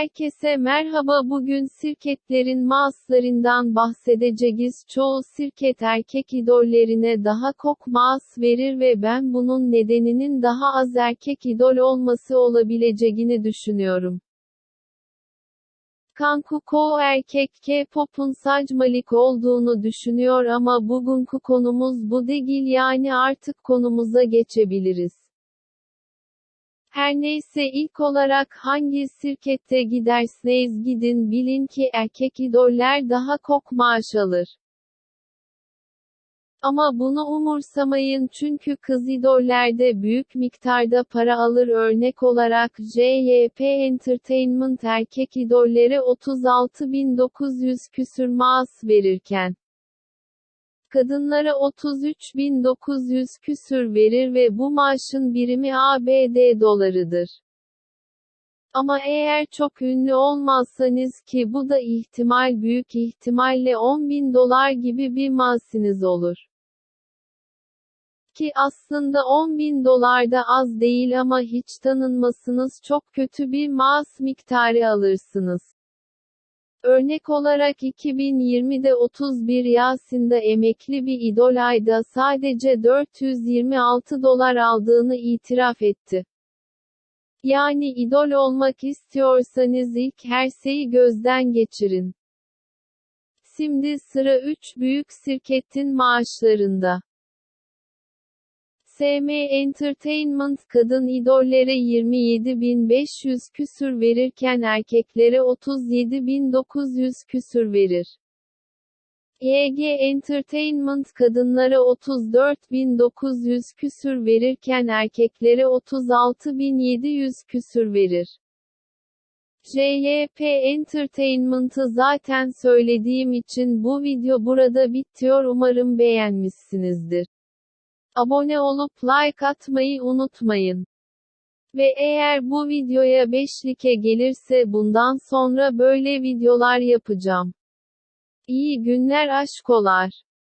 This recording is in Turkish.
Herkese merhaba bugün sirketlerin maaslarından bahsedeceğiz. Çoğu sirket erkek idollerine daha kok maas verir ve ben bunun nedeninin daha az erkek idol olması olabileceğini düşünüyorum. Kankuko erkek K-pop'un sacmalik olduğunu düşünüyor ama bugünkü konumuz bu değil yani artık konumuza geçebiliriz. Her neyse ilk olarak hangi sirkette giderseniz gidin bilin ki erkek idoller daha kok maaş alır. Ama bunu umursamayın çünkü kız idollerde büyük miktarda para alır örnek olarak JYP Entertainment erkek idollere 36.900 küsür maaş verirken kadınlara 33.900 küsür verir ve bu maaşın birimi ABD dolarıdır. Ama eğer çok ünlü olmazsanız ki bu da ihtimal büyük ihtimalle 10.000 dolar gibi bir maaşınız olur. Ki aslında 10.000 dolar da az değil ama hiç tanınmasınız çok kötü bir maaş miktarı alırsınız. Örnek olarak 2020'de 31 Yasin'de emekli bir idol ayda sadece 426 dolar aldığını itiraf etti. Yani idol olmak istiyorsanız ilk her şeyi gözden geçirin. Şimdi sıra 3 büyük sirketin maaşlarında. SM Entertainment kadın idollere 27.500 küsür verirken erkeklere 37.900 küsür verir. YG Entertainment kadınlara 34.900 küsür verirken erkeklere 36.700 küsür verir. JYP Entertainment'ı zaten söylediğim için bu video burada bitiyor umarım beğenmişsinizdir. Abone olup like atmayı unutmayın. Ve eğer bu videoya 5'like gelirse bundan sonra böyle videolar yapacağım. İyi günler aşkolar.